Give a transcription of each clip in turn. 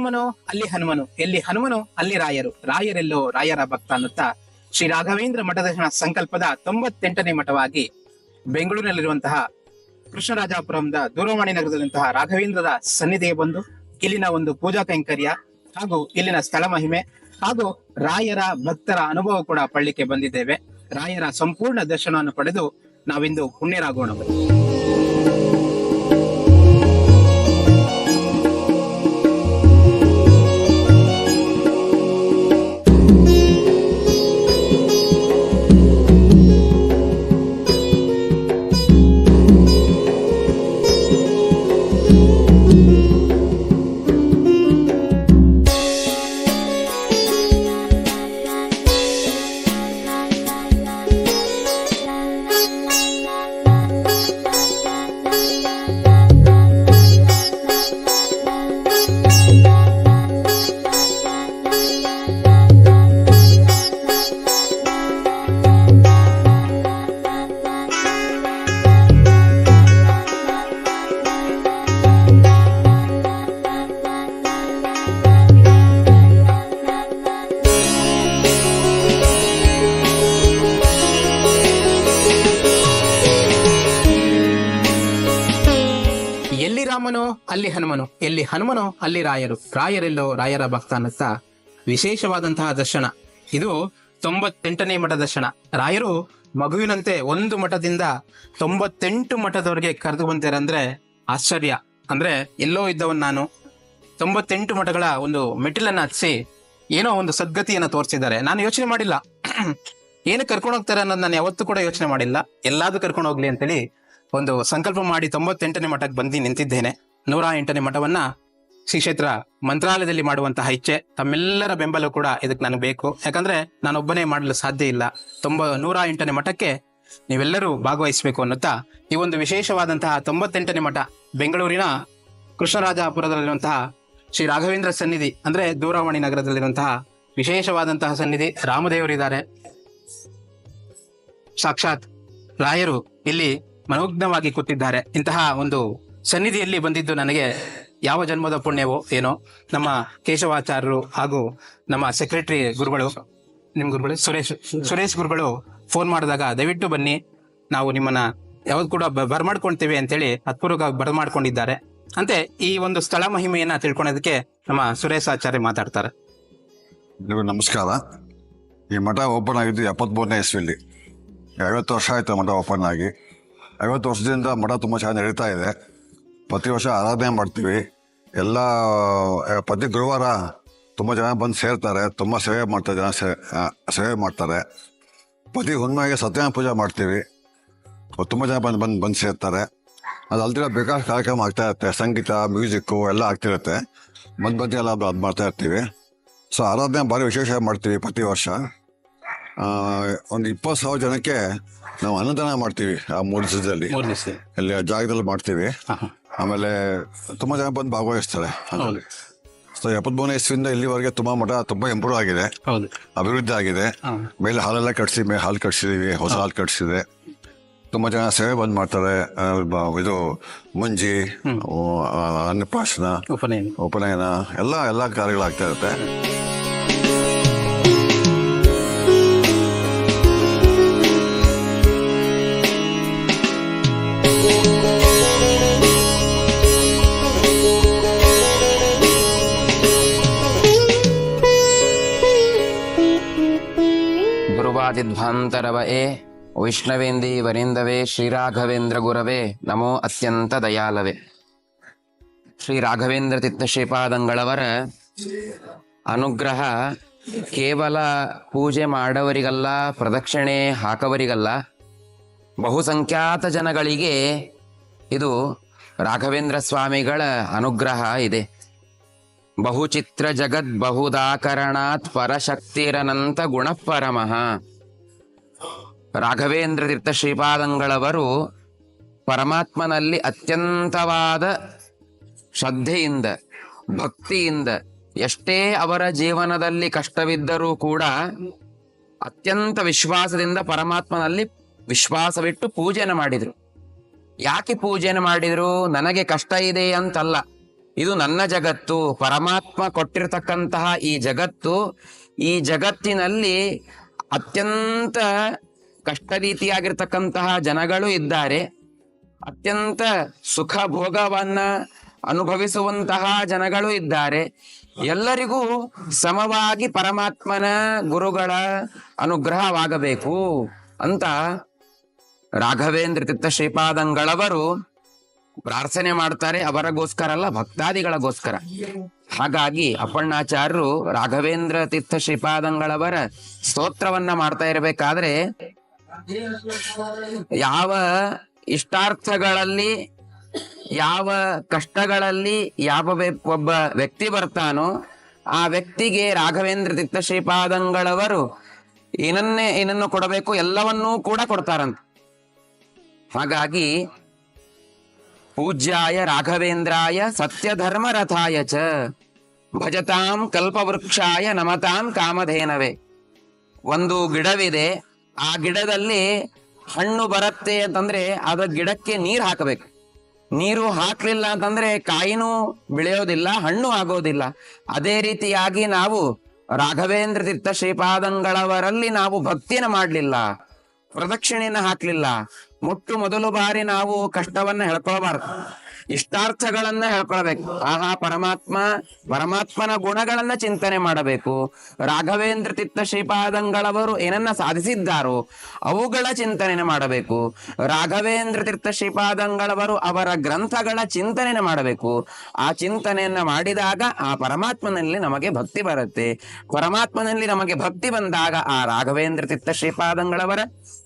ರಾಮನು ಅಲ್ಲಿ ಹನುಮನು. ಎಲ್ಲಿ ಹನುಮನು, ಅಲ್ಲಿ ರಾಯರು. ರಾಯರೆಲ್ಲೋ ರಾಯರ ಭಕ್ತ ಅನ್ನುತ್ತಾ ಶ್ರೀ ರಾಘವೇಂದ್ರ ಮಠದ ಸಂಕಲ್ಪದ ತೊಂಬತ್ತೆಂಟನೇ ಮಠವಾಗಿ ಬೆಂಗಳೂರಿನಲ್ಲಿರುವಂತಹ ಕೃಷ್ಣರಾಜಾಪುರಂದ ದೂರವಾಣಿ ನಗರದಲ್ಲಿರುವಂತಹ ರಾಘವೇಂದ್ರದ ಸನ್ನಿಧಿಗೆ ಬಂದು ಇಲ್ಲಿನ ಒಂದು ಪೂಜಾ ಕೈಂಕರ್ಯ ಹಾಗೂ ಇಲ್ಲಿನ ಸ್ಥಳ ಮಹಿಮೆ ಹಾಗೂ ರಾಯರ ಭಕ್ತರ ಅನುಭವ ಕೂಡ ಪಳ್ಳಿಕೆ ಬಂದಿದ್ದೇವೆ. ರಾಯರ ಸಂಪೂರ್ಣ ದರ್ಶನವನ್ನು ಪಡೆದು ನಾವಿಂದು ಪುಣ್ಯರಾಗೋಣ. ಅಲ್ಲಿ ಹನುಮನು, ಎಲ್ಲಿ ಹನುಮನೋ ಅಲ್ಲಿ ರಾಯರು. ರಾಯರೆಲ್ಲೋ ರಾಯರ ಭಕ್ತ ಅನ್ನುತ್ತಾ ವಿಶೇಷವಾದಂತಹ ದರ್ಶನ. ಇದು ತೊಂಬತ್ತೆಂಟನೇ ಮಠ ದರ್ಶನ. ರಾಯರು ಮಗುವಿನಂತೆ ಒಂದು ಮಠದಿಂದ ತೊಂಬತ್ತೆಂಟು ಮಠದವರೆಗೆ ಕರೆದು ಬಂತಾರೆ ಅಂದ್ರೆ ಆಶ್ಚರ್ಯ. ಅಂದ್ರೆ ಎಲ್ಲೋ ಇದ್ದವನ್ ನಾನು. ತೊಂಬತ್ತೆಂಟು ಮಠಗಳ ಒಂದು ಮೆಟ್ಟಿಲನ್ನ ಹಚ್ಚಿ ಏನೋ ಒಂದು ಸದ್ಗತಿಯನ್ನ ತೋರಿಸಿದ್ದಾರೆ. ನಾನು ಯೋಚನೆ ಮಾಡಿಲ್ಲ. ಏನು ಕರ್ಕೊಂಡು ಹೋಗ್ತಾರೆ ಅನ್ನೋದು ನಾನು ಯಾವತ್ತೂ ಕೂಡ ಯೋಚನೆ ಮಾಡಿಲ್ಲ. ಎಲ್ಲಾದ್ರೂ ಕರ್ಕೊಂಡು ಹೋಗ್ಲಿ ಅಂತೇಳಿ ಒಂದು ಸಂಕಲ್ಪ ಮಾಡಿ ತೊಂಬತ್ತೆಂಟನೇ ಮಠಕ್ಕೆ ಬಂದು ನಿಂತಿದ್ದೇನೆ. ನೂರ ಎಂಟನೇ ಮಠವನ್ನ ಶ್ರೀ ಕ್ಷೇತ್ರ ಮಂತ್ರಾಲಯದಲ್ಲಿ ಮಾಡುವಂತಹ ಇಚ್ಛೆ, ತಮ್ಮೆಲ್ಲರ ಬೆಂಬಲ ಕೂಡ ಇದಕ್ಕೆ ನನಗೆ ಬೇಕು. ಯಾಕಂದ್ರೆ ನಾನೊಬ್ಬನೇ ಮಾಡಲು ಸಾಧ್ಯ ಇಲ್ಲ. ತೊಂಬ, ನೂರ ಎಂಟನೇ ಮಠಕ್ಕೆ ನೀವೆಲ್ಲರೂ ಭಾಗವಹಿಸಬೇಕು ಅನ್ನುತ್ತಾ ಈ ಒಂದು ವಿಶೇಷವಾದಂತಹ ತೊಂಬತ್ತೆಂಟನೇ ಮಠ ಬೆಂಗಳೂರಿನ ಕೃಷ್ಣರಾಜಪುರದಲ್ಲಿರುವಂತಹ ಶ್ರೀ ರಾಘವೇಂದ್ರ ಸನ್ನಿಧಿ, ಅಂದ್ರೆ ದೂರವಾಣಿ ನಗರದಲ್ಲಿರುವಂತಹ ವಿಶೇಷವಾದಂತಹ ಸನ್ನಿಧಿ ರಾಮದೇವರಿದ್ದಾರೆ. ಸಾಕ್ಷಾತ್ ರಾಯರು ಇಲ್ಲಿ ಮನೋಜ್ಞವಾಗಿ ಕೂತಿದ್ದಾರೆ. ಇಂತಹ ಒಂದು ಸನ್ನಿಧಿಯಲ್ಲಿ ಬಂದಿದ್ದು ನನಗೆ ಯಾವ ಜನ್ಮದ ಪುಣ್ಯವೋ ಏನೋ ನಮ್ಮ ಕೇಶವಾಚಾರ್ಯರು ಹಾಗೂ ನಮ್ಮ ಸೆಕ್ರೆಟರಿ ಗುರುಗಳು, ನಿಮ್ ಗುರುಗಳು, ಸುರೇಶ್ ಸುರೇಶ್ ಗುರುಗಳು ಫೋನ್ ಮಾಡಿದಾಗ ದಯವಿಟ್ಟು ಬನ್ನಿ, ನಾವು ನಿಮ್ಮನ್ನ ಯಾವ್ದು ಕೂಡ ಬರಮಾಡ್ಕೊಳ್ತೇವೆ ಅಂತೇಳಿ ಹತ್ಪೂರ್ವಕ ಬರಮಾಡ್ಕೊಂಡಿದ್ದಾರೆ. ಅಂತೆ, ಈ ಒಂದು ಸ್ಥಳ ಮಹಿಮೆಯನ್ನ ತಿಳ್ಕೊಳೋದಕ್ಕೆ ನಮ್ಮ ಸುರೇಶ್ ಆಚಾರ್ಯ ಮಾತಾಡ್ತಾರೆ. ನಮಸ್ಕಾರ. ಈ ಮಠ ಓಪನ್ ಆಗಿದ್ದು ಎಪ್ಪತ್ಮೂರನೇ ಇಸ್ವಿಲಿ. ಐವತ್ತು ವರ್ಷ ಆಯಿತು ಮಠ ಓಪನ್ ಆಗಿ. ಐವತ್ತು ವರ್ಷದಿಂದ ಮಠ ತುಂಬ ಚೆನ್ನಾಗಿ ನಡೀತಾ ಇದೆ. ಪ್ರತಿ ವರ್ಷ ಆರಾಧನೆ ಮಾಡ್ತೀವಿ. ಎಲ್ಲ ಪ್ರತಿ ಗುರುವಾರ ತುಂಬ ಜನ ಬಂದು ಸೇರ್ತಾರೆ. ತುಂಬ ಸೇವೆ ಮಾಡ್ತಾರೆ ಜನ ಸೇವೆ ಮಾಡ್ತಾರೆ. ಪ್ರತಿ ಹುಣ್ಣಿಮೆಗೆ ಸತ್ಯನಾರಾಯಣ ಪೂಜೆ ಮಾಡ್ತೀವಿ. ತುಂಬ ಜನ ಬಂದು ಬಂದು ಬಂದು ಸೇರ್ತಾರೆ. ಅದು ಅಲ್ದಿರ ಬೇಕಾದ ಕಾರ್ಯಕ್ರಮ ಆಗ್ತಾ ಇರುತ್ತೆ. ಸಂಗೀತ ಮ್ಯೂಸಿಕ್ಕು ಎಲ್ಲ ಆಗ್ತಿರುತ್ತೆ ಮಧ್ಯ ಮಧ್ಯ ಎಲ್ಲ ಅದು ಮಾಡ್ತಾ ಇರ್ತೀವಿ. ಸೊ ಆರಾಧನೆ ಭಾರಿ ವಿಶೇಷ ಮಾಡ್ತೀವಿ ಪ್ರತಿ ವರ್ಷ. ಒಂದು ಇಪ್ಪತ್ತು ಸಾವಿರ ಜನಕ್ಕೆ ನಾವು ಅನ್ನದಾನ ಮಾಡ್ತೀವಿ ಆ ಮೂರು ದಿವಸದಲ್ಲಿ. ಆ ಜಾಗದಲ್ಲಿ ಮಾಡ್ತೀವಿ. ಆಮೇಲೆ ತುಂಬ ಜನ ಬಂದು ಭಾಗವಹಿಸ್ತಾರೆ ಅದರಲ್ಲಿ. ಸೊ ಎಪ್ಪತ್ಮೂರನೇ ಇಸ್ವಿಯಿಂದ ಇಲ್ಲಿವರೆಗೆ ತುಂಬ ಮಠ ತುಂಬ ಇಂಪ್ರೂವ್ ಆಗಿದೆ. ಹೌದು. ಅಭಿವೃದ್ಧಿ ಆಗಿದೆ. ಮೇಲೆ ಹಾಲೆಲ್ಲ ಕಟ್ಸಿ ಮೇಲೆ ಹಾಲು ಕಟ್ಸಿದೀವಿ ಹೊಸ ಹಾಲು ಕಟ್ಸಿದೆ. ತುಂಬ ಜನ ಸೇವೆ ಬಂದು ಮಾಡ್ತಾರೆ. ಇದು ಮುಂಜಿ ಅನ್ನಪ್ರಾಶನ ಉಪನಯನ. ಉಪನಯನ ಎಲ್ಲ ಎಲ್ಲ ಕಾರ್ಯಗಳಾಗ್ತಾ ಇರುತ್ತೆ. ಧ್ರುವಾದಿಧ್ವಾಂತರವೇ ವೈಷ್ಣವೇಂದಿ ವರಿಂದವೇ ಶ್ರೀರಾಘವೇಂದ್ರ ಗುರವೇ ನಮೋ ಅತ್ಯಂತ ದಯಾಲವೇ. ಶ್ರೀ ರಾಘವೇಂದ್ರ ತೀರ್ಥ ಶ್ರೀಪಾದಂಗಳವರ ಅನುಗ್ರಹ ಕೇವಲ ಪೂಜೆ ಮಾಡವರಿಗಲ್ಲ, ಪ್ರದಕ್ಷಿಣೆ ಹಾಕವರಿಗಲ್ಲ. ಬಹುಸಂಖ್ಯಾತ ಜನಗಳಿಗೆ ಇದು ರಾಘವೇಂದ್ರ ಸ್ವಾಮಿಗಳ ಅನುಗ್ರಹ ಇದೆ. ಬಹುಚಿತ್ರ ಜಗದ್ ಬಹುದಾಕರಣಾತ್ ಪರಶಕ್ತಿರನಂತ ಗುಣಪರಮಃ. ರಾಘವೇಂದ್ರ ತೀರ್ಥ ಶ್ರೀಪಾದಂಗಳವರು ಪರಮಾತ್ಮನಲ್ಲಿ ಅತ್ಯಂತವಾದ ಶ್ರದ್ಧೆಯಿಂದ, ಭಕ್ತಿಯಿಂದ, ಎಷ್ಟೇ ಅವರ ಜೀವನದಲ್ಲಿ ಕಷ್ಟವಿದ್ದರೂ ಕೂಡ ಅತ್ಯಂತ ವಿಶ್ವಾಸದಿಂದ ಪರಮಾತ್ಮನಲ್ಲಿ ವಿಶ್ವಾಸವಿಟ್ಟು ಪೂಜೆನ ಮಾಡಿದರು. ಯಾಕೆ ಪೂಜೆನ ಮಾಡಿದರು? ನನಗೆ ಕಷ್ಟ ಇದೆ ಅಂತಲ್ಲ. ಇದು ನನ್ನ ಜಗತ್ತು. ಪರಮಾತ್ಮ ಕೊಟ್ಟಿರತಕ್ಕಂತಹ ಈ ಜಗತ್ತು, ಈ ಜಗತ್ತಿನಲ್ಲಿ ಅತ್ಯಂತ ಕಷ್ಟ ರೀತಿಯಾಗಿರ್ತಕ್ಕಂತಹ ಜನಗಳು ಇದ್ದಾರೆ. ಅತ್ಯಂತ ಸುಖ ಭೋಗವನ್ನ ಅನುಭವಿಸುವಂತಹ ಜನಗಳು ಇದ್ದಾರೆ. ಎಲ್ಲರಿಗೂ ಸಮವಾಗಿ ಪರಮಾತ್ಮನ ಗುರುಗಳ ಅನುಗ್ರಹವಾಗಬೇಕು ಅಂತ ರಾಘವೇಂದ್ರ ತೀರ್ಥ ಶ್ರೀಪಾದಂಗಳವರು ಪ್ರಾರ್ಥನೆ ಮಾಡ್ತಾರೆ ಅವರಗೋಸ್ಕರ ಅಲ್ಲ, ಭಕ್ತಾದಿಗಳಿಗೋಸ್ಕರ. ಹಾಗಾಗಿ ಅಪ್ಪಣ್ಣಾಚಾರ್ಯರು ರಾಘವೇಂದ್ರ ತೀರ್ಥ ಶ್ರೀಪಾದಂಗಳವರ ಸ್ತೋತ್ರವನ್ನ ಮಾಡ್ತಾ ಇರಬೇಕಾದ್ರೆ ಯಾವ ಇಷ್ಟಾರ್ಥಗಳಲ್ಲಿ, ಯಾವ ಕಷ್ಟಗಳಲ್ಲಿ ಯಾವ ಒಬ್ಬ ವ್ಯಕ್ತಿ ಬರ್ತಾನೋ ಆ ವ್ಯಕ್ತಿಗೆ ರಾಘವೇಂದ್ರ ತೀರ್ಥ ಶ್ರೀಪಾದಂಗಳವರು ಏನನ್ನೇ, ಏನನ್ನು ಕೊಡಬೇಕು ಎಲ್ಲವನ್ನೂ ಕೂಡ ಕೊಡ್ತಾರಂತ. ಹಾಗಾಗಿ ಪೂಜ್ಯಾಯ ರಾಘವೇಂದ್ರಾಯ ಸತ್ಯಧರ್ಮರಥಾಯ ಚ. ಭಜತಾಂ ಕಲ್ಪವೃಕ್ಷಾಯ ನಮತಾಂ ಕಾಮಧೇನವೇ. ಒಂದು ಗಿಡವಿದೆ, ಆ ಗಿಡದಲ್ಲಿ ಹಣ್ಣು ಬರುತ್ತೆ ಅಂತಂದ್ರೆ ಅದ ಗಿಡಕ್ಕೆ ನೀರು ಹಾಕಬೇಕು. ನೀರು ಹಾಕಲಿಲ್ಲ ಅಂತಂದ್ರೆ ಕಾಯಿನೂ ಬೆಳೆಯೋದಿಲ್ಲ, ಹಣ್ಣು ಆಗೋದಿಲ್ಲ. ಅದೇ ರೀತಿಯಾಗಿ ನಾವು ರಾಘವೇಂದ್ರ ತೀರ್ಥ ಶ್ರೀಪಾದಂಗಳವರಲ್ಲಿ ನಾವು ಭಕ್ತಿಯನ್ನು ಮಾಡಲಿಲ್ಲ. ಪ್ರದಕ್ಷಿಣೆಯನ್ನ ಹಾಕ್ಲಿಲ್ಲ. ಮುಟ್ಟು ಮೊದಲು ಬಾರಿ ನಾವು ಕಷ್ಟವನ್ನ ಹೇಳ್ಕೊಳ್ಬಾರ್ದು. ಇಷ್ಟಾರ್ಥಗಳನ್ನ ಹೇಳ್ಕೊಳ್ಬೇಕು. ಆಹಾ, ಪರಮಾತ್ಮ, ಪರಮಾತ್ಮನ ಗುಣಗಳನ್ನ ಚಿಂತನೆ ಮಾಡಬೇಕು. ರಾಘವೇಂದ್ರ ತಿತ್ತ ಶ್ರೀಪಾದಂಗಳವರು ಏನನ್ನ ಸಾಧಿಸಿದ್ದಾರೋ ಅವುಗಳ ಚಿಂತನೆ ಮಾಡಬೇಕು. ರಾಘವೇಂದ್ರ ತೀರ್ಥ ಶ್ರೀಪಾದಂಗಳವರು ಅವರ ಗ್ರಂಥಗಳ ಚಿಂತನೆ ಮಾಡಬೇಕು. ಆ ಚಿಂತನೆಯನ್ನ ಮಾಡಿದಾಗ ಆ ಪರಮಾತ್ಮನಲ್ಲಿ ನಮಗೆ ಭಕ್ತಿ ಬರುತ್ತೆ. ಪರಮಾತ್ಮನಲ್ಲಿ ನಮಗೆ ಭಕ್ತಿ ಬಂದಾಗ ಆ ರಾಘವೇಂದ್ರ ತೀರ್ಥ ಶ್ರೀಪಾದಂಗಳವರ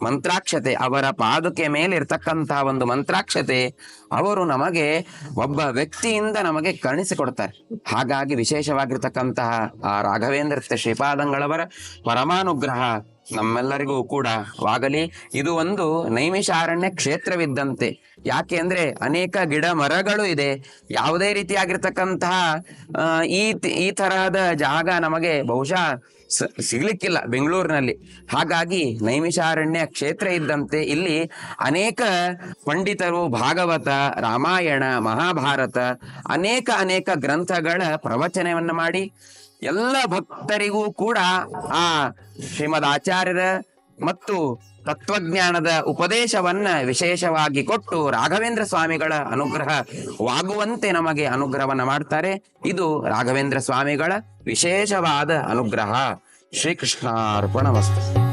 ಮಂತ್ರಾಕ್ಷತೆ, ಅವರ ಪಾದುಕೆ ಮೇಲೆ ಇರ್ತಕ್ಕಂತಹ ಒಂದು ಮಂತ್ರಾಕ್ಷತೆ, ಅವರು ನಮಗೆ ಒಬ್ಬ ವ್ಯಕ್ತಿಯಿಂದ ನಮಗೆ ಕರುಣಿಸಿಕೊಡ್ತಾರೆ ಹಾಗಾಗಿ ವಿಶೇಷವಾಗಿರ್ತಕ್ಕಂತಹ ಆ ರಾಘವೇಂದ್ರ ಶ್ರೀಪಾದಂಗಳವರ ಪರಮಾನುಗ್ರಹ ನಮ್ಮೆಲ್ಲರಿಗೂ ಕೂಡ ವಾಗಲಿ. ಇದು ಒಂದು ನೈಮಿಷಾರಣ್ಯ ಕ್ಷೇತ್ರವಿದ್ದಂತೆ. ಯಾಕೆ ಅಂದ್ರೆ ಅನೇಕ ಗಿಡ ಮರಗಳು ಇದೆ. ಯಾವುದೇ ರೀತಿಯಾಗಿರ್ತಕ್ಕಂತಹ ಈ ಈ ತರಹದ ಜಾಗ ನಮಗೆ ಬಹುಶಃ ಸಿಗ್ಲಿಕ್ಕಿಲ್ಲ ಬೆಂಗಳೂರಿನಲ್ಲಿ. ಹಾಗಾಗಿ ನೈಮಿಷಾರಣ್ಯ ಕ್ಷೇತ್ರ ಇದ್ದಂತೆ ಇಲ್ಲಿ ಅನೇಕ ಪಂಡಿತರು ಭಾಗವತ, ರಾಮಾಯಣ, ಮಹಾಭಾರತ ಅನೇಕ ಅನೇಕ ಗ್ರಂಥಗಳ ಪ್ರವಚನವನ್ನು ಮಾಡಿ ಎಲ್ಲ ಭಕ್ತರಿಗೂ ಕೂಡ ಆ ಶ್ರೀಮದ್ ಆಚಾರ್ಯರ ಮತ್ತು ತತ್ವಜ್ಞಾನದ ಉಪದೇಶವನ್ನ ವಿಶೇಷವಾಗಿ ಕೊಟ್ಟು ರಾಘವೇಂದ್ರ ಸ್ವಾಮಿಗಳ ಅನುಗ್ರಹವಾಗುವಂತೆ ನಮಗೆ ಅನುಗ್ರಹವನ್ನ ಮಾಡ್ತಾರೆ. ಇದು ರಾಘವೇಂದ್ರ ಸ್ವಾಮಿಗಳ ವಿಶೇಷವಾದ ಅನುಗ್ರಹ. శ్రీకృష్ణార్పణ వస్తు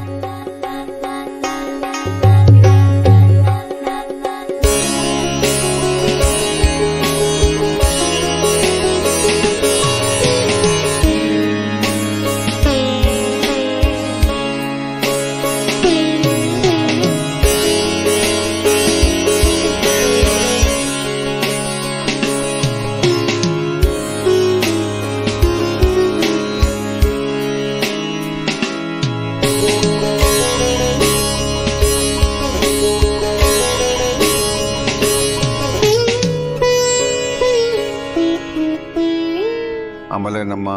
ನಮ್ಮ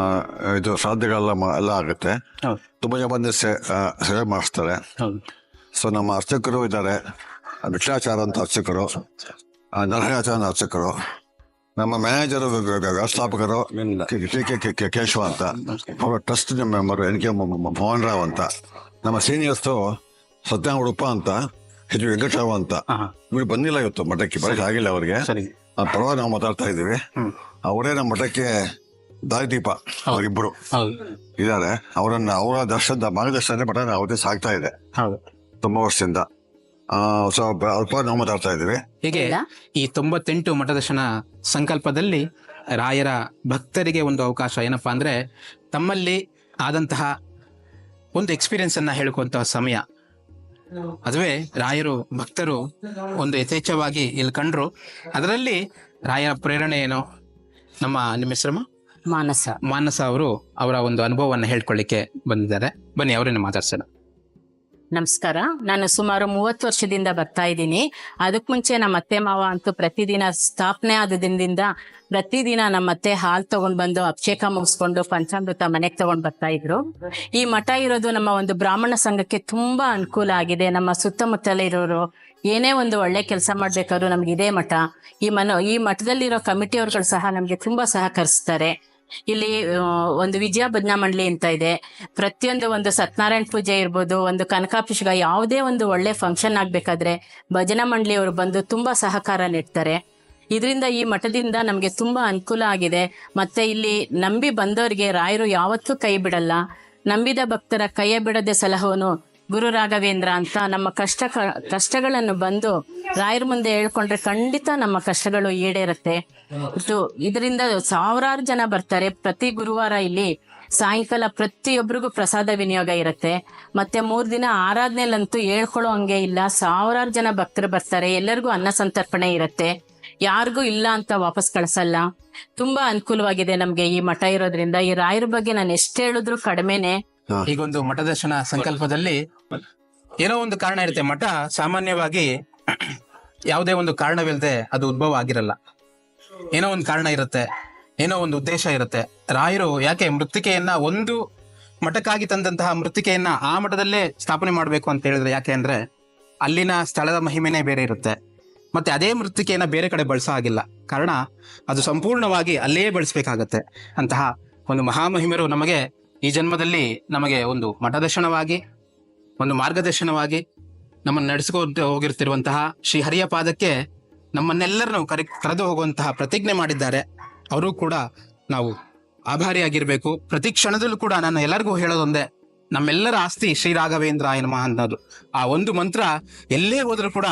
ಇದು ಸಾಧ್ಯಗಳೆಲ್ಲ ಎಲ್ಲ ಆಗುತ್ತೆ. ತುಂಬ ಜನ ಬಂದು ಸೇವೆ ಮಾಡಿಸ್ತಾರೆ. ಸೊ ನಮ್ಮ ಅರ್ಚಕರು ಇದ್ದಾರೆ. ಭಿಕ್ಷಾಚಾರ ಅಂತ ಅರ್ಚಕರು. ನರಹಾಚಾರ ಅಂತ ಅರ್ಚಕರು. ನಮ್ಮ ಮ್ಯಾನೇಜರ್ ವ್ಯ- ವ್ಯ- ವ್ಯವಸ್ಥಾಪಕರು. ಕೆ- ಕೆ- ಕೆ- ಕೆ- ಕೆ- ಕೇಶವ ಅಂತ. ಅವರ trust member N K Mohan Rao ಅಂತ. ನಮ್ಮ ಸೀನಿಯರ್ಸು ಸತ್ಯ ಉಡುಪ ಅಂತ ಎಚ್ ವೆಂಕಟರಾವ್ ಅಂತ. ಇವ್ರು ಬಂದಿಲ್ಲ ಇವತ್ತು ಮಠಕ್ಕೆ. ಬರಕ್ಕೆ ಆಗಿಲ್ಲ ಅವರಿಗೆ. ಪರವಾಗಿ ನಾವು ಮಾತಾಡ್ತಾ ಇದ್ದೀವಿ. ಅವರೇ ನಮ್ಮ ಮಠಕ್ಕೆ ದಾರಿದೀಪ ಅವರಿಬ್ರು. ಹೌದು. ಇದ್ದಾರೆ ಅವರನ್ನ ಅವರ ದರ್ಶನದ ಮಾರ್ಗದರ್ಶನ ಮಠ ಅವತ್ತೇ ಸಾಗ್ತಾ ಇದೆ. ಹೌದು. ತುಂಬಾ ವರ್ಷದಿಂದ. ಆ, ಸೊ ಬ- ಅಲ್ಪ ನಾವು ಮಾತಾಡ್ತಾ ಇದ್ದೀವಿ. ಹೀಗೆ ಈ ತೊಂಬತ್ತೆಂಟು ಮಠದರ್ಶನ ಸಂಕಲ್ಪದಲ್ಲಿ ರಾಯರ ಭಕ್ತರಿಗೆ ಒಂದು ಅವಕಾಶ ಏನಪ್ಪಾ ಅಂದ್ರೆ ತಮ್ಮಲ್ಲಿ ಆದಂತಹ ಒಂದು ಎಕ್ಸ್ಪೀರಿಯನ್ಸ್ ಅನ್ನ ಹೇಳ್ಕೊಂತ ಸಮಯ. ಅದುವೇ ರಾಯರು ಭಕ್ತರು ಒಂದು ಯಥೇಚ್ಛವಾಗಿ ಇಲ್ಲಿ ಕಂಡ್ರು. ಅದರಲ್ಲಿ ರಾಯರ ಪ್ರೇರಣೆ ಏನು? ನಮ್ಮ ನಿಮ್ಮ ಹೆಸರಮ್ಮ ಮಾನಸ. ಮಾನಸ ಅವರು ಅವರ ಒಂದು ಅನುಭವವನ್ನು ಹೇಳ್ಕೊಳ್ಳಿಕ್ಕೆ ಬಂದಿದ್ದಾರೆ. ಬನ್ನಿ ಅವರನ್ನು ಮಾತಾಡ್ಸೋಣ ನಮಸ್ಕಾರ. ನಾನು ಸುಮಾರು ಮೂವತ್ತು ವರ್ಷದಿಂದ ಬರ್ತಾ ಇದ್ದೀನಿ. ಅದಕ್ಕೆ ಮುಂಚೆ ನಮ್ಮ ಅತ್ತೆ ಮಾವ ಅಂತೂ ಪ್ರತಿದಿನ ಸ್ಥಾಪನೆ ಆದ ದಿನದಿಂದ ಪ್ರತಿದಿನ ನಮ್ಮ ಅತ್ತೆ ಹಾಲು ತಗೊಂಡು ಬಂದು ಅಭಿಷೇಕ ಮುಗಿಸ್ಕೊಂಡು ಪಂಚಾಮೃತ ಮನೆಗೆ ತಗೊಂಡು ಬರ್ತಾ ಇದ್ರು. ಈ ಮಠ ಇರೋದು ನಮ್ಮ ಒಂದು ಬ್ರಾಹ್ಮಣ ಸಂಘಕ್ಕೆ ತುಂಬಾ ಅನುಕೂಲ ಆಗಿದೆ. ನಮ್ಮ ಸುತ್ತಮುತ್ತಲ ಇರೋರು ಏನೇ ಒಂದು ಒಳ್ಳೆ ಕೆಲಸ ಮಾಡ್ಬೇಕಾದ್ರು ನಮ್ಗೆ ಇದೇ ಮಠ. ಈ ಮನೋ ಈ ಮಠದಲ್ಲಿರೋ ಕಮಿಟಿಯವ್ರುಗಳು ಸಹ ನಮ್ಗೆ ತುಂಬಾ ಸಹಕರಿಸ್ತಾರೆ. ಇಲ್ಲಿ ಒಂದು ವಿಜಯ ಭಜನಾ ಮಂಡಳಿ ಅಂತ ಇದೆ. ಪ್ರತಿಯೊಂದು ಒಂದು ಸತ್ಯನಾರಾಯಣ ಪೂಜೆ ಇರ್ಬೋದು, ಒಂದು ಕನಕಾಭಿಷೇಕ ಯಾವುದೇ ಒಂದು ಒಳ್ಳೆ ಫಂಕ್ಷನ್ ಆಗಬೇಕಾದ್ರೆ ಭಜನಾ ಮಂಡಳಿಯವರು ಬಂದು ತುಂಬಾ ಸಹಕಾರ ನೀಡ್ತಾರೆ. ಇದರಿಂದ ಈ ಮಠದಿಂದ ನಮಗೆ ತುಂಬಾ ಅನುಕೂಲ ಆಗಿದೆ. ಮತ್ತೆ ಇಲ್ಲಿ ನಂಬಿ ಬಂದವರಿಗೆ ರಾಯರು ಯಾವತ್ತೂ ಕೈ ಬಿಡಲ್ಲ. ನಂಬಿದ ಭಕ್ತರ ಕೈಯ ಬಿಡದೆ ಸಲಹುವನು ಗುರು ರಾಘವೇಂದ್ರ ಅಂತ ನಮ್ಮ ಕಷ್ಟ ಕಷ್ಟಗಳನ್ನು ಬಂದು ರಾಯರ ಮುಂದೆ ಹೇಳ್ಕೊಂಡ್ರೆ ಖಂಡಿತ ನಮ್ಮ ಕಷ್ಟಗಳು ಈಡೇರುತ್ತೆ. ಇದು ಇದರಿಂದ ಸಾವಿರಾರು ಜನ ಬರ್ತಾರೆ. ಪ್ರತಿ ಗುರುವಾರ ಇಲ್ಲಿ ಸಾಯಂಕಾಲ ಪ್ರತಿಯೊಬ್ಬರಿಗೂ ಪ್ರಸಾದ ವಿನಿಯೋಗ ಇರುತ್ತೆ. ಮತ್ತೆ ಮೂರು ದಿನ ಆರಾಧನೆಲಂತೂ ಹೇಳ್ಕೊಳ್ಳೋ ಹಂಗೆ ಇಲ್ಲ. ಸಾವಿರಾರು ಜನ ಭಕ್ತರು ಬರ್ತಾರೆ. ಎಲ್ಲರಿಗೂ ಅನ್ನ ಸಂತರ್ಪಣೆ ಇರುತ್ತೆ. ಯಾರಿಗೂ ಇಲ್ಲ ಅಂತ ವಾಪಸ್ ಕಳ್ಸಲ್ಲ. ತುಂಬಾ ಅನುಕೂಲವಾಗಿದೆ ನಮ್ಗೆ ಈ ಮಠ ಇರೋದ್ರಿಂದ. ಈ ರಾಯರ ಬಗ್ಗೆ ನಾನು ಎಷ್ಟು ಹೇಳಿದ್ರು ಕಡಿಮೆನೆ. ಈಗೊಂದು ಮಠದರ್ಶನ ಸಂಕಲ್ಪದಲ್ಲಿ ಏನೋ ಒಂದು ಕಾರಣ ಇರುತ್ತೆ. ಮಠ ಸಾಮಾನ್ಯವಾಗಿ ಯಾವುದೇ ಒಂದು ಕಾರಣವಿಲ್ಲದೆ ಅದು ಉದ್ಭವ ಆಗಿರಲ್ಲ. ಏನೋ ಒಂದು ಕಾರಣ ಇರುತ್ತೆ. ಏನೋ ಒಂದು ಉದ್ದೇಶ ಇರುತ್ತೆ. ರಾಯರು ಯಾಕೆ ಮೃತ್ತಿಕೆಯನ್ನ ಒಂದು ಮಠಕ್ಕಾಗಿ ತಂದಂತಹ ಮೃತ್ತಿಕೆಯನ್ನ ಆ ಮಠದಲ್ಲೇ ಸ್ಥಾಪನೆ ಮಾಡಬೇಕು ಅಂತ ಹೇಳಿದ್ರೆ ಯಾಕೆ ಅಂದ್ರೆ ಅಲ್ಲಿನ ಸ್ಥಳದ ಮಹಿಮೆನೇ ಬೇರೆ ಇರುತ್ತೆ. ಮತ್ತೆ ಅದೇ ಮೃತ್ತಿಕೆಯನ್ನ ಬೇರೆ ಕಡೆ ಬಳಸೋ ಆಗಿಲ್ಲ ಕಾರಣ ಅದು ಸಂಪೂರ್ಣವಾಗಿ ಅಲ್ಲೇ ಬಳಸಬೇಕಾಗತ್ತೆ. ಅಂತಹ ಒಂದು ಮಹಾಮಹಿಮರು ನಮಗೆ ಈ ಜನ್ಮದಲ್ಲಿ ನಮಗೆ ಒಂದು ಮಠದರ್ಶನವಾಗಿ ಒಂದು ಮಾರ್ಗದರ್ಶನವಾಗಿ ನಮ್ಮನ್ನು ನಡೆಸಿಕೊಂಡು ಹೋಗಿರ್ತಿರುವಂತಹ ಶ್ರೀ ಹರಿಯ ಪಾದಕ್ಕೆ ನಮ್ಮನ್ನೆಲ್ಲರನ್ನು ಕರೆ, ಕರೆದು ಹೋಗುವಂತಹ ಪ್ರತಿಜ್ಞೆ ಮಾಡಿದ್ದಾರೆ. ಅವರು ಕೂಡ ನಾವು ಆಭಾರಿಯಾಗಿರಬೇಕು. ಪ್ರತಿ ಕ್ಷಣದಲ್ಲೂ ಕೂಡ ನಾನು ಎಲ್ಲರಿಗೂ ಹೇಳೋದೊಂದೇ, ನಮ್ಮೆಲ್ಲರ ಆಸ್ತಿ ಶ್ರೀ ರಾಘವೇಂದ್ರ ನಮಃ ಅನ್ನೋದು. ಆ ಒಂದು ಮಂತ್ರ ಎಲ್ಲೇ ಹೋದರೂ ಕೂಡ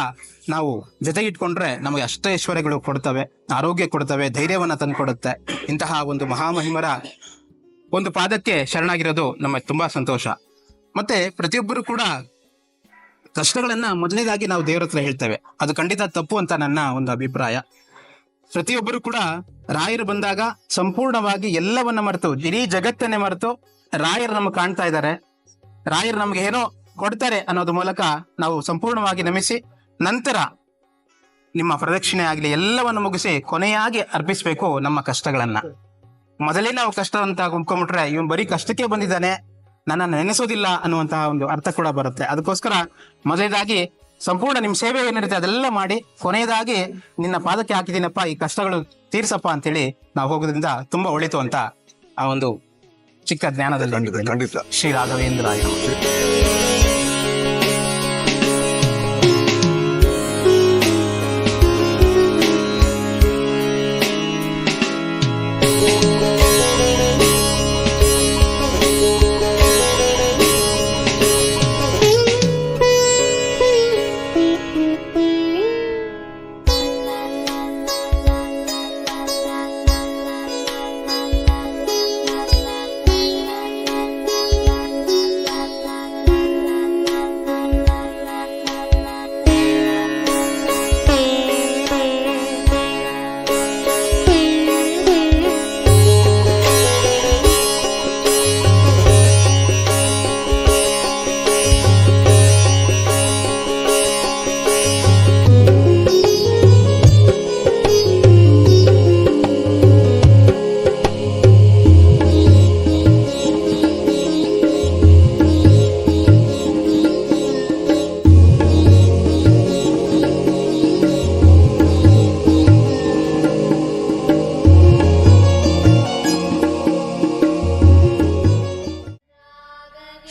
ನಾವು ಜೊತೆಗಿಟ್ಕೊಂಡ್ರೆ ನಮಗೆ ಅಷ್ಟ ಐಶ್ವರ್ಯಗಳು ಕೊಡ್ತವೆ, ಆರೋಗ್ಯ ಕೊಡ್ತವೆ, ಧೈರ್ಯವನ್ನು ತಂದುಕೊಡುತ್ತೆ. ಇಂತಹ ಒಂದು ಮಹಾಮಹಿಮರ ಒಂದು ಪಾದಕ್ಕೆ ಶರಣಾಗಿರೋದು ನಮಗೆ ತುಂಬಾ ಸಂತೋಷ. ಮತ್ತೆ ಪ್ರತಿಯೊಬ್ಬರು ಕೂಡ ಕಷ್ಟಗಳನ್ನ ಮೊದಲನೇದಾಗಿ ನಾವು ದೇವರ ಹತ್ರ ಹೇಳ್ತೇವೆ. ಅದು ಖಂಡಿತ ತಪ್ಪು ಅಂತ ನನ್ನ ಒಂದು ಅಭಿಪ್ರಾಯ. ಪ್ರತಿಯೊಬ್ಬರು ಕೂಡ ರಾಯರು ಬಂದಾಗ ಸಂಪೂರ್ಣವಾಗಿ ಎಲ್ಲವನ್ನ ಮರೆತು, ಇಡೀ ಜಗತ್ತನ್ನೇ ಮರೆತು ರಾಯರು ನಮ್ಗೆ ಕಾಣ್ತಾ ಇದ್ದಾರೆ. ರಾಯರು ನಮ್ಗೆ ಏನೋ ಕೊಡ್ತಾರೆ ಅನ್ನೋದು ಮೂಲಕ ನಾವು ಸಂಪೂರ್ಣವಾಗಿ ನಮಿಸಿ ನಂತರ ನಿಮ್ಮ ಪ್ರದಕ್ಷಿಣೆ ಆಗಲಿ ಎಲ್ಲವನ್ನು ಮುಗಿಸಿ ಕೊನೆಯಾಗಿ ಅರ್ಪಿಸ್ಬೇಕು ನಮ್ಮ ಕಷ್ಟಗಳನ್ನ. ಮೊದಲೇ ನಾವು ಕಷ್ಟ ಅಂತ ಗುಂಪ್ಕೊಂಡ್ಬಿಟ್ರೆ ಇವನ್ ಬರೀ ಕಷ್ಟಕ್ಕೆ ಬಂದಿದ್ದಾನೆ. ನನ್ನನ್ನು ನೆನೆಸೋದಿಲ್ಲ ಅನ್ನುವಂತಹ ಒಂದು ಅರ್ಥ ಕೂಡ ಬರುತ್ತೆ. ಅದಕ್ಕೋಸ್ಕರ ಮೊದಲೇದಾಗಿ ಸಂಪೂರ್ಣ ನಿಮ್ಮ ಸೇವೆ ಏನಿರುತ್ತೆ ಅದೆಲ್ಲ ಮಾಡಿ ಕೊನೆಯದಾಗಿ ನಿನ್ನ ಪಾದಕ್ಕೆ ಹಾಕಿದ್ದೀನಪ್ಪ ಈ ಕಷ್ಟಗಳು ತೀರ್ಸಪ್ಪ ಅಂತೇಳಿ ನಾವು ಹೋಗೋದ್ರಿಂದ ತುಂಬಾ ಒಳಿತು ಅಂತ ಆ ಒಂದು ಚಿಕ್ಕ ಜ್ಞಾನದಲ್ಲಿ ಶ್ರೀ ರಾಘವೇಂದ್ರ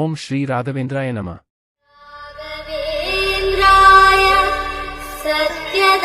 ஓம் ஸ்ரீ ராகவேந்திராய நம. சத்யதன்மரதாய